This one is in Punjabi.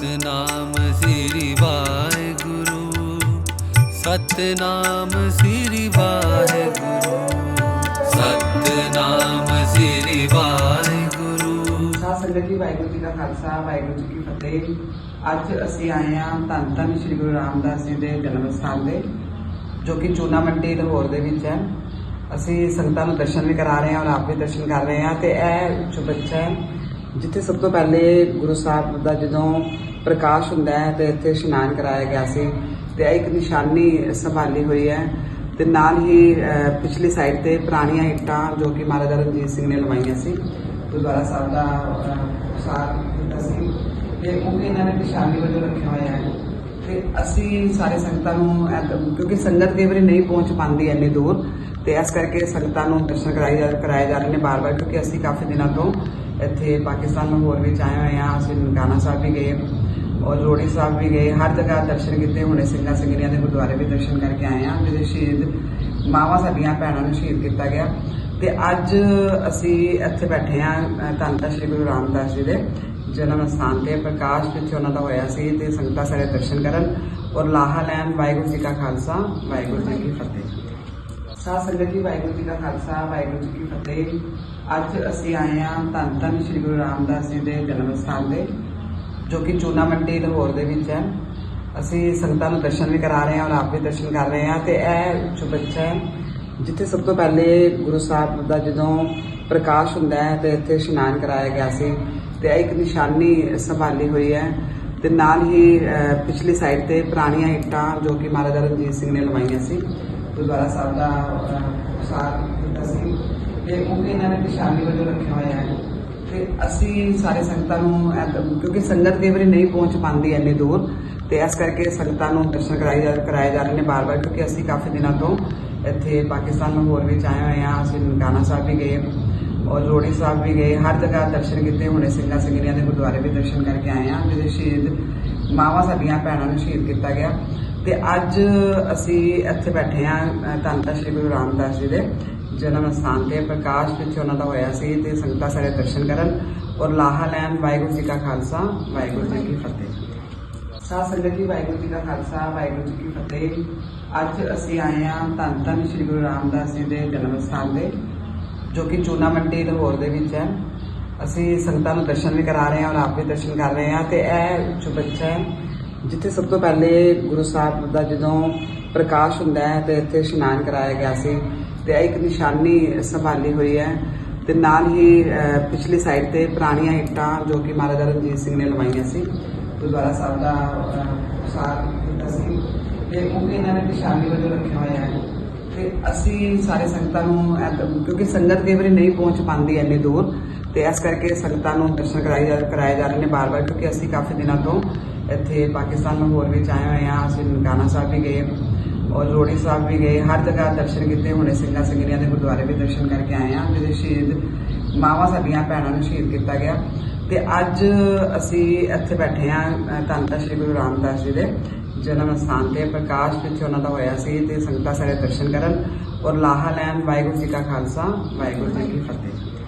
ਸਤਨਾਮ ਸ੍ਰੀ ਵਾਹਿਗੁਰੂ ਸਤਨਾਮ ਸ੍ਰੀ ਵਾਹਿਗੁਰੂ ਸਤਨਾਮ ਸ੍ਰੀ ਵਾਹਿਗੁਰੂ। ਸਾਧ ਸੰਗਤ ਜੀ, ਵਾਹਿਗੁਰੂ ਜੀ ਦਾ ਖਾਲਸਾ, ਵਾਹਿਗੁਰੂ ਜੀ ਕੀ ਫਤਿਹ। ਅੱਜ ਅਸੀਂ ਆਏ ਹਾਂ ਧੰਨ ਧੰਨ ਸ੍ਰੀ ਗੁਰੂ ਰਾਮਦਾਸ ਜੀ ਦੇ ਜਨਮ ਸਥਾਨ ਦੇ ਜੋ ਕਿ ਚੂਨਾ ਮੰਡੀ ਲਾਹੌਰ ਦੇ ਵਿੱਚ ਹੈ। ਅਸੀਂ ਸੰਗਤਾਂ ਨੂੰ ਦਰਸ਼ਨ ਵੀ ਕਰਾ ਰਹੇ ਹਾਂ ਔਰ ਆਪ ਵੀ ਦਰਸ਼ਨ ਕਰ ਰਹੇ ਹਾਂ ਤੇ ਇਹ ਚੁਬੱਚਾ ਹੈ, ਜਿੱਥੇ ਸਭ ਤੋਂ ਪਹਿਲੇ ਗੁਰੂ ਸਾਹਿਬ ਦਾ ਜਦੋਂ ਪ੍ਰਕਾਸ਼ ਹੁੰਦਾ ਹੈ ਤੇ ਇੱਥੇ ਇਸ਼ਨਾਨ ਕਰਾਇਆ ਗਿਆ ਸੀ ਤੇ ਇਹ ਇੱਕ ਨਿਸ਼ਾਨੀ ਸੰਭਾਲੀ ਹੋਈ ਹੈ ਤੇ ਨਾਲ ਹੀ ਪਿਛਲੀ ਸਾਈਡ ਤੇ ਪੁਰਾਣੀਆਂ ਇੱਟਾਂ ਜੋ ਕਿ ਮਹਾਰਾਜਾ ਰਣਜੀਤ ਸਿੰਘ ਨੇ ਲਵਾਈਆਂ ਸੀ। ਗੁਰਦੁਆਰਾ ਸਾਹਿਬ ਦਾ ਅਹ, ਸਾਰ ਕੀਤਾ ਸੀ। ਤੇ ਉਹ ਵੀ ਇਹਨਾਂ ਨੇ ਨਿਸ਼ਾਨੀ ਵਜੋਂ ਰੱਖਿਆ ਹੋਇਆ ਹੈ। ਤੇ ਅਸੀਂ ਸਾਰੇ ਸੰਗਤਾਂ ਨੂੰ ਕਿਉਂਕਿ ਸੰਗਤ ਕਈ ਵਾਰੀ ਨਹੀਂ ਪਹੁੰਚ ਪਾਉਂਦੀ ਇੰਨੀ ਦੂਰ ਤੇ ਇਸ ਕਰਕੇ ਸੰਗਤਾਂ ਨੂੰ ਦਰਸ਼ਨ ਕਰਾਏ ਜਾ ਕਰਾਏ ਜਾ ਰਹੇ ਨੇ ਬਾਰ-ਬਾਰ ਕਿਉਂਕਿ ਅਸੀਂ ਕਾਫੀ ਦਿਨਾਂ ਤੋਂ ਇੱਥੇ ਪਾਕਿਸਤਾਨ ਨੂੰ ਹੋਰ ਵਿੱਚ ਆਏ ਹੋਏ ਹਾਂ। ਅਸੀਂ ਨਨਕਾਣਾ ਸਾਹਿਬ ਵੀ ਗਏ। ਔਰ ਰੋੜੀ ਸਾਹਿਬ ਵੀ ਗਏ, ਹਰ ਜਗ੍ਹਾ ਦਰਸ਼ਨ ਕੀਤੇ, ਹੁਣੇ ਸਿੰਘਾਂ ਸਿੰਘਣੀਆਂ ਦੇ ਗੁਰਦੁਆਰੇ ਵੀ ਦਰਸ਼ਨ ਕਰਕੇ ਆਏ ਹਾਂ ਜਿਹਦੇ ਸ਼ਹੀਦ ਮਾਵਾਂ ਸਾਡੀਆਂ ਭੈਣਾਂ ਨੂੰ ਸ਼ਹੀਦ ਕੀਤਾ ਗਿਆ। ਤੇ ਅੱਜ ਅਸੀਂ ਇੱਥੇ ਬੈਠੇ ਹਾਂ ਧੰਨ ਧੰਨ ਸ਼੍ਰੀ ਗੁਰੂ ਰਾਮਦਾਸ ਜੀ ਦੇ ਜਨਮ ਸਥਾਨ ਤੇ, ਪ੍ਰਕਾਸ਼ ਪਿੱਛੇ ਉਹਨਾਂ ਦਾ ਹੋਇਆ ਸੀ ਤੇ ਸੰਗਤਾਂ ਸਾਰੇ ਦਰਸ਼ਨ ਕਰਨ। ਔਰ ਲਾਹਾ ਲੈਣ ਵਾਹਿਗੁਰੂ ਜੀ ਕਾ ਖਾਲਸਾ, ਵਾਹਿਗੁਰੂ ਜੀ ਕੀ ਫਤਿਹ। ਸਾਧ ਸੰਗਤ ਜੀ, ਵਾਹਿਗੁਰੂ ਜੀ ਕਾ ਖਾਲਸਾ, ਵਾਹਿਗੁਰੂ ਜੀ ਕੀ ਫਤਿਹ। ਅੱਜ ਅਸੀਂ ਆਏ ਹਾਂ ਧੰਨ ਧੰਨ ਸ਼੍ਰੀ ਗੁਰੂ ਰਾਮਦਾਸ ਜੀ ਦੇ ਜਨਮ ਸਥਾਨ 'ਤੇ। ਜੋ ਕਿ ਚੂਨਾ ਮੰਡੀ ਲਾਹੌਰ ਦੇ ਵਿੱਚ ਹੈ। ਅਸੀਂ ਸੰਗਤਾਂ ਨੂੰ ਦਰਸ਼ਨ ਵੀ ਕਰਾ ਰਹੇ ਹਾਂ ਔਰ ਆਪ ਵੀ ਦਰਸ਼ਨ ਕਰ ਰਹੇ ਹਾਂ ਤੇ ਇਹ ਚੁਬੱਚਾ ਹੈ ਜਿੱਥੇ ਸਭ ਤੋਂ ਪਹਿਲੇ ਗੁਰੂ ਸਾਹਿਬ ਦਾ ਜਦੋਂ ਪ੍ਰਕਾਸ਼ ਹੁੰਦਾ ਹੈ ਤੇ ਇੱਥੇ ਇਸ਼ਨਾਨ ਕਰਾਇਆ ਗਿਆ ਸੀ ਤੇ ਇਹ ਇੱਕ ਨਿਸ਼ਾਨੀ ਸੰਭਾਲੀ ਹੋਈ ਹੈ ਤੇ ਨਾਲ ਹੀ ਪਿਛਲੀ ਸਾਈਡ ਤੇ ਪੁਰਾਣੀਆਂ ਇੱਟਾਂ ਜੋ ਕਿ ਮਹਾਰਾਜਾ ਰਣਜੀਤ ਸਿੰਘ ਨੇ ਲਵਾਈਆਂ ਸੀ ਗੁਰਦੁਆਰਾ ਸਾਹਿਬ ਦਾ ਅਹ, ਸਾਰ ਕੀਤਾ ਸੀ ਤੇ ਉਹ ਵੀ ਇਹਨਾਂ ਨੇ ਨਿਸ਼ਾਨੀ ਵਜੋਂ ਰੱਖਿਆ ਹੋਇਆ ਹੈ। ਤੇ ਅਸੀਂ ਸਾਰੇ ਸੰਗਤਾਂ ਨੂੰ ਇਹ- ਕਿਉਂਕਿ ਸੰਗਤ ਕਈ ਵਾਰੀ ਨਹੀਂ ਪਹੁੰਚ ਪਾਉਂਦੀ ਇੰਨੀ ਦੂਰ ਤੇ ਇਸ ਕਰਕੇ ਸੰਗਤਾਂ ਨੂੰ ਦਰਸ਼ਨ ਕਰਾਏ ਜਾ ਕਰਾਏ ਜਾ ਰਹੇ ਨੇ ਬਾਰ-ਬਾਰ ਕਿਉਂਕਿ ਅਸੀਂ ਕਾਫੀ ਦਿਨਾਂ ਤੋਂ ਇੱਥੇ ਪਾਕਿਸਤਾਨ ਨੂੰ ਹੋਰ ਵਿੱਚ ਆਏ ਹੋਏ ਹਾਂ, ਅਸੀਂ ਨਨਕਾਣਾ ਸਾਹਿਬ ਵੀ ਗਏ ਔਰ ਰੋੜੀ ਸਾਹਿਬ ਵੀ ਗਏ, ਹਰ ਜਗ੍ਹਾ ਦਰਸ਼ਨ ਕੀਤੇ, ਹੁਣੇ ਸਿੰਘਾਂ ਸਿੰਘਣੀਆਂ ਦੇ ਗੁਰਦੁਆਰੇ ਵੀ ਦਰਸ਼ਨ ਕਰਕੇ ਆਏ ਹਾਂ ਜਿਹਦੇ ਸ਼ਹੀਦ, ਮਾਵਾਂ ਸਾਡੀਆਂ ਭੈਣਾਂ ਨੂੰ ਸ਼ਹੀਦ ਕੀਤਾ ਗਿਆ ਤੇ ਅੱਜ ਅਸੀਂ ਇੱਥੇ ਬੈਠੇ ਹਾਂ ਧੰਨ ਧੰਨ ਸ਼੍ਰੀ ਗੁਰੂ ਰਾਮਦਾਸ ਜੀ ਦੇ। ਜਨਮ ਸਥਾਨ ਤੇ ਪ੍ਰਕਾਸ਼ ਵਿੱਚ ਉਹਨਾਂ ਦਾ ਹੋਇਆ ਸੀ ਤੇ ਸੰਗਤਾਂ ਸਾਰੇ ਦਰਸ਼ਨ ਕਰਨ। ਔਰ ਲਾਹਾ ਲੈਣ ਵਾਹਿਗੁਰੂ ਜੀ ਕਾ ਖਾਲਸਾ, ਵਾਹਿਗੁਰੂ ਜੀ ਕੀ ਫਤਿਹ। ਸਾਧ ਸੰਗਤ ਜੀ, ਵਾਹਿਗੁਰੂ ਜੀ ਕਾ ਖਾਲਸਾ, ਵਾਹਿਗੁਰੂ ਜੀ ਕੀ ਫਤਿਹ। ਅੱਜ ਅਸੀਂ ਆਏ ਹਾਂ ਧੰਨ ਧੰਨ ਸ਼੍ਰੀ ਗੁਰੂ ਰਾਮਦਾਸ ਜੀ ਦੇ ਜਨਮ ਸਥਾਨ ਦੇ ਜੋ ਕਿ ਚੂਨਾ ਮੰਡੀ ਲਾਹੌਰ ਦੇ ਵਿੱਚ ਹੈ। ਅਸੀਂ ਸੰਗਤਾਂ ਨੂੰ ਦਰਸ਼ਨ ਵੀ ਕਰਾ ਰਹੇ ਹਾਂ ਔਰ ਆਪ ਵੀ ਦਰਸ਼ਨ ਕਰ ਰਹੇ ਹਾਂ। ਤੇ ਇਹ ਚੁਬੱਚਾ ਹੈ, ਜਿੱਥੇ ਸਭ ਤੋਂ ਪਹਿਲੇ ਗੁਰੂ ਸਾਹਿਬ ਦਾ ਜਦੋਂ ਪ੍ਰਕਾਸ਼ ਹੁੰਦਾ ਹੈ, ਤੇ ਇੱਥੇ ਇਸ਼ਨਾਨ ਕਰਾਇਆ ਗਿਆ ਸੀ। ਤੇ ਇਹ ਇੱਕ ਨਿਸ਼ਾਨੀ ਸੰਭਾਲੀ ਹੋਈ ਹੈ ਤੇ ਨਾਲ ਹੀ ਪਿਛਲੀ ਸਾਈਡ ਤੇ ਪੁਰਾਣੀਆਂ ਇੱਟਾਂ ਜੋ ਕਿ ਮਹਾਰਾਜਾ ਰਣਜੀਤ ਸਿੰਘ ਨੇ ਲਵਾਈਆਂ ਸੀ ਗੁਰਦੁਆਰਾ ਸਾਹਿਬ ਦਾ ਅਹ, ਸਾਰ ਕੀਤਾ ਸੀ। ਤੇ ਉਹ ਵੀ ਇਹਨਾਂ ਨੇ ਨਿਸ਼ਾਨੀ ਵਜੋਂ ਰੱਖਿਆ ਹੋਇਆ ਹੈ। ਤੇ ਅਸੀਂ ਸਾਰੇ ਸੰਗਤਾਂ ਨੂੰ ਕਿਉਂਕਿ ਸੰਗਤ ਕਈ ਵਾਰੀ ਨਹੀਂ ਪਹੁੰਚ ਪਾਉਂਦੀ ਇੰਨੀ ਦੂਰ ਤੇ ਇਸ ਕਰਕੇ ਸੰਗਤਾਂ ਨੂੰ ਦਰਸ਼ਨ ਕਰਾਏ ਜਾ ਕਰਾਏ ਜਾ ਰਹੇ ਨੇ ਬਾਰ-ਬਾਰ ਕਿਉਂਕਿ ਅਸੀਂ ਕਾਫੀ ਦਿਨਾਂ ਤੋਂ ਇੱਥੇ ਪਾਕਿਸਤਾਨ ਨੂੰ ਹੋਰ ਵੀ ਆਏ ਹੋਏ ਹਾਂ ਅਸੀਂ ਨਨਕਾਣਾ ਸਾਹਿਬ ਵੀ ਗਏ। ਔਰ ਰੋੜੀ ਸਾਹਿਬ ਵੀ ਗਏ, ਹਰ ਜਗ੍ਹਾ ਦਰਸ਼ਨ ਕੀਤੇ ਹੁਣੇ ਸਿੰਘਾਂ ਸਿੰਘਣੀਆਂ ਦੇ ਗੁਰਦੁਆਰੇ ਵੀ ਦਰਸ਼ਨ ਕਰਕੇ ਆਏ ਹਾਂ। ਜਿਹਦੇ ਸ਼ਹੀਦ ਮਾਵਾਂ ਸਾਡੀਆਂ ਭੈਣਾਂ ਨੂੰ ਸ਼ਹੀਦ ਕੀਤਾ ਗਿਆ। ਤੇ ਅੱਜ ਅਸੀਂ ਇੱਥੇ ਬੈਠੇ ਹਾਂ ਧੰਨ ਧੰਨ ਸ਼੍ਰੀ ਗੁਰੂ ਰਾਮਦਾਸ ਜੀ ਦੇ ਜਨਮ ਸਥਾਨ ਤੇ। ਪ੍ਰਕਾਸ਼ ਪਿੱਛੇ ਉਹਨਾਂ ਦਾ ਹੋਇਆ ਸੀ ਤੇ ਸੰਗਤਾਂ ਸਾਰੇ ਦਰਸ਼ਨ ਕਰਨ। ਔਰ ਲਾਹਾ ਲੈਣ ਵਾਹਿਗੁਰੂ ਜੀ ਕਾ ਖਾਲਸਾ, ਵਾਹਿਗੁਰੂ ਜੀ ਕੀ ਫਤਿਹ।